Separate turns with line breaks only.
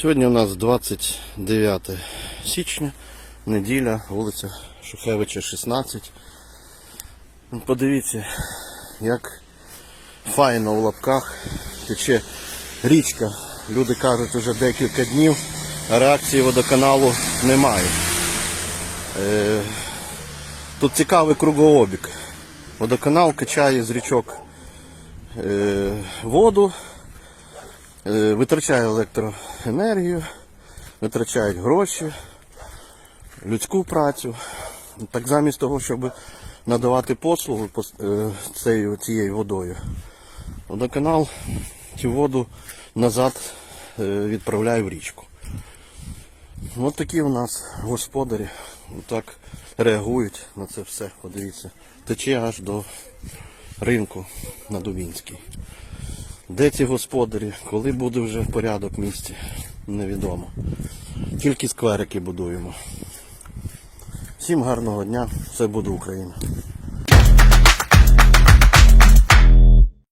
Сьогодні у нас 29 січня, неділя, вулиця Шухевича, 16. Ну, Подивіться, як файно в лапках тече річка. Люди кажуть, вже декілька днів, реакції водоканалу немає. Е, Тут цікавий кругообіг. Водоканал качає з річок е, воду, витрачає електроенергію, витрачають гроші, людську працю. Так замість того, щоб надавати послугу е, цією, цією водою, водоканал цю воду назад е, відправляє в річку. Ось такі у нас господарі так реагують на це все. Подивіться. Тече аж до ринку на Дубінській. Де ці господарі, коли буде вже порядок в місті, невідомо. Тільки скверики будуємо. Всім гарного дня, все буде Україна.